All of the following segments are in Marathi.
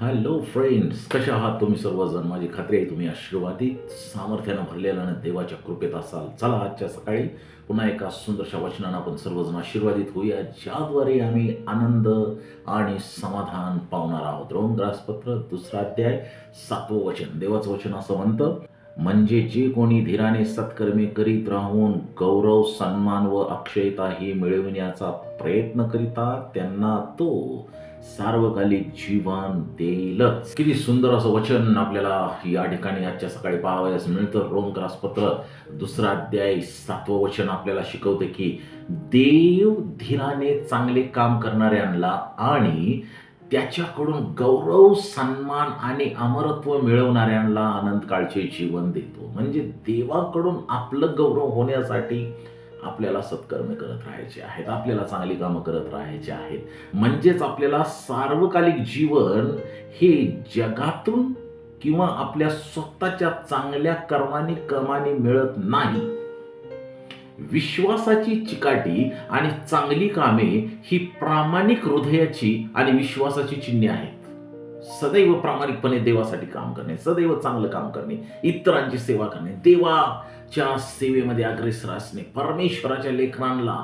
हॅलो फ्रेंड्स कशा आहात तुम्ही सर्वजण? माझी खात्री आहे तुम्ही आशीर्वादित सामर्थ्यानं भरलेला आणि देवाच्या कृपेत असाल. चला आजच्या सकाळी पुन्हा एका सुंदरशा वचनानं आपण सर्वजण आशीर्वादित होऊया ज्याद्वारे आम्ही आनंद आणि समाधान पावणार आहोत. रोमदासपत्र दुसरा अध्याय सातवं वचन. देवाचं वचन असं म्हणतं म्हणजे जे कोणी धीराने सत्कर्मे करीत राहून गौरव सन्मान व अक्षयता ही मिळविण्याचा प्रयत्न करीतात त्यांना तो सार्वकालिक जीवन देईलच. किती सुंदर असं वचन आपल्याला या ठिकाणी आजच्या सकाळी पाहावयास मिळतं. रोमक्रास पत्र दुसरा अध्याय सातवं वचन आपल्याला शिकवते की देव धीराने चांगले काम करणाऱ्यांना आणि त्याच्याकडून गौरव सन्मान आणि अमरत्व मिळवणाऱ्यांना आनंद काळचे जीवन देतो. म्हणजे देवाकडून आपलं गौरव होण्यासाठी आपल्याला सत्कर्म करत राहायचे आहेत. आपल्याला चांगली कामं करत राहायचे आहेत. म्हणजेच आपल्याला सार्वकालिक जीवन हे जगातून किंवा आपल्या स्वतःच्या चांगल्या कर्माने कमाने मिळत नाही. विश्वासाची चिकाटी आणि चांगली कामे ही प्रामाणिक हृदयाची आणि विश्वासाची चिन्हे आहेत. सदैव प्रामाणिकपणे देवासाठी काम करणे सदैव चांगलं काम करणे इतरांची सेवा करणे देवाच्या सेवेमध्ये अग्रेसर असणे परमेश्वराच्या लेखनांना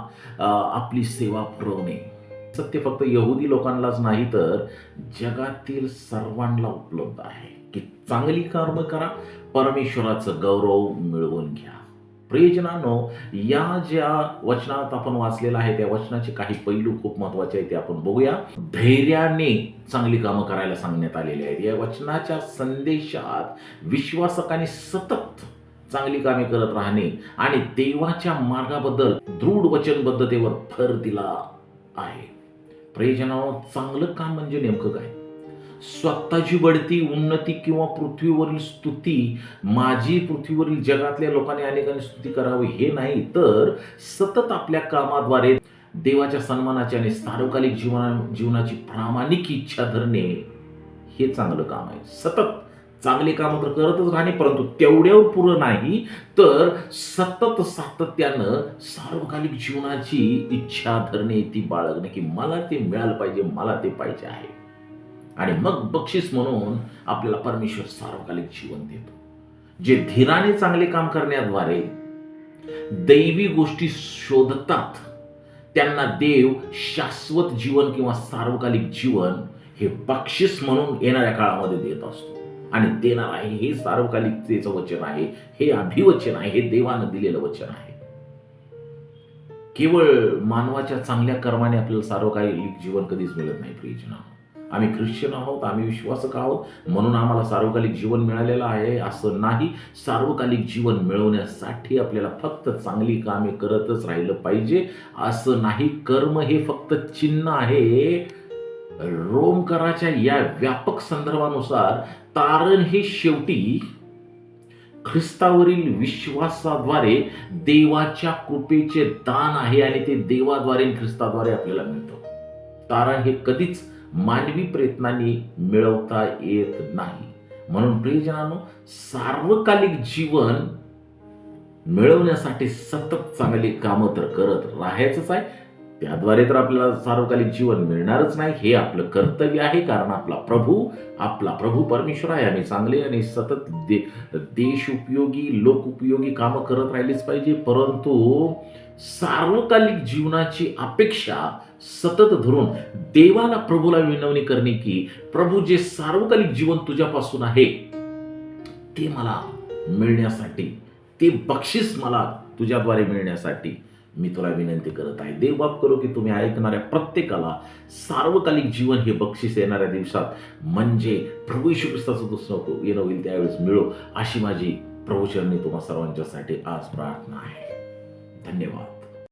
आपली सेवा पुरवणे. सत्य फक्त यहुदी लोकांनाच नाही तर जगातील सर्वांना उपलब्ध आहे. की चांगली कर्म करा परमेश्वराचं गौरव मिळवून घ्या. प्रियजनानो या ज्या वचनात आपण वाचलेलं आहे त्या वचनाचे काही पैलू खूप महत्त्वाचे आहेत ते आपण बघूया. धैर्याने चांगली कामं करायला सांगण्यात आलेली आहेत. या वचनाच्या संदेशात विश्वासकाने सतत चांगली कामे करत राहणे आणि देवाच्या मार्गाबद्दल दृढ वचनबद्धतेवर भर दिला आहे. प्रियजनानो चांगलं काम म्हणजे नेमकं काय? स्वतःची बढती उन्नती किंवा पृथ्वीवरील स्तुती माझी पृथ्वीवरील जगातल्या लोकांनी अनेकांनी स्तुती करावी हे नाही तर सतत आपल्या कामाद्वारे देवाच्या सन्मानाची आणि सार्वकालिक जीवना जीवनाची प्रामाणिक इच्छा धरणे हे चांगलं काम आहे. सतत चांगले काम तर करतच राहणे परंतु तेवढ्यावर पुरं नाही तर सतत सातत्यानं सार्वकालिक जीवनाची इच्छा धरणे ती बाळगणे की मला ते मिळालं पाहिजे मला ते पाहिजे आहे. आणि मग बक्षीस म्हणून आपल्याला परमेश्वर सार्वकालिक जीवन देतो. जे धीराने चांगले काम करण्याद्वारे दैवी गोष्टी शोधतात त्यांना देव शाश्वत जीवन किंवा सार्वकालिक जीवन हे बक्षीस म्हणून येणाऱ्या काळामध्ये देत असतो. आणि देणार आहे हे सार्वकालिकतेचं वचन आहे हे अभिवचन आहे हे देवानं दिलेलं वचन आहे. केवळ मानवाच्या चांगल्या कर्माने आपल्याला सार्वकालिक जीवन कधीच मिळत नाही प्रियजना आम्ही ख्रिश्चन आहोत आम्ही विश्वासक आहोत. म्हणून आम्हाला सार्वकालिक जीवन मिळालेलं आहे. असं नाही सार्वकालिक जीवन मिळवण्यासाठी आपल्याला फक्त चांगली कामे करतच राहिलं पाहिजे. असं नाही कर्म हे फक्त चिन्ह आहे. रोमकराच्या या व्यापक संदर्भानुसार तारण हे शेवटी ख्रिस्तावरील विश्वासाद्वारे देवाच्या कृपेचे दान आहे आणि ते देवाद्वारे ख्रिस्ताद्वारे आपल्याला मिळतं. तारण हे कधीच मानवी प्रयत्नांनी मिळवता येत नाही. म्हणून प्रियजनानो सार्वकालिक जीवन मिळवण्यासाठी सतत चांगली कामं तर करत राहायचंच आहे. त्याद्वारे तर आपल्याला सार्वकालिक जीवन मिळणारच नाही. हे आपलं कर्तव्य आहे. कारण आपला प्रभू आपला प्रभू परमेश्वर आहे. आणि चांगले आणि सतत दे देश उपयोगी लोक उपयोगी कामं करत राहिलीच पाहिजे. परंतु सार्वकालिक जीवनाची अपेक्षा सतत धरून देवाला प्रभूला विनवणी करणे की प्रभू जे सार्वकालिक जीवन तुझ्यापासून आहे ते मला मिळण्यासाठी ते बक्षीस मला तुझ्याद्वारे मिळण्यासाठी मी तुला विनंती करत आहे. देव बाप करो की तुम्ही ऐकणाऱ्या प्रत्येकाला सार्वकालिक जीवन हे बक्षीस येणाऱ्या दिवसात म्हणजे प्रभू यशू ख्रिस्ताचं दुसरं येणं होईल त्यावेळेस मिळो अशी माझी प्रभूचरणी तुम्हा सर्वांच्यासाठी आज प्रार्थना आहे. धन्यवाद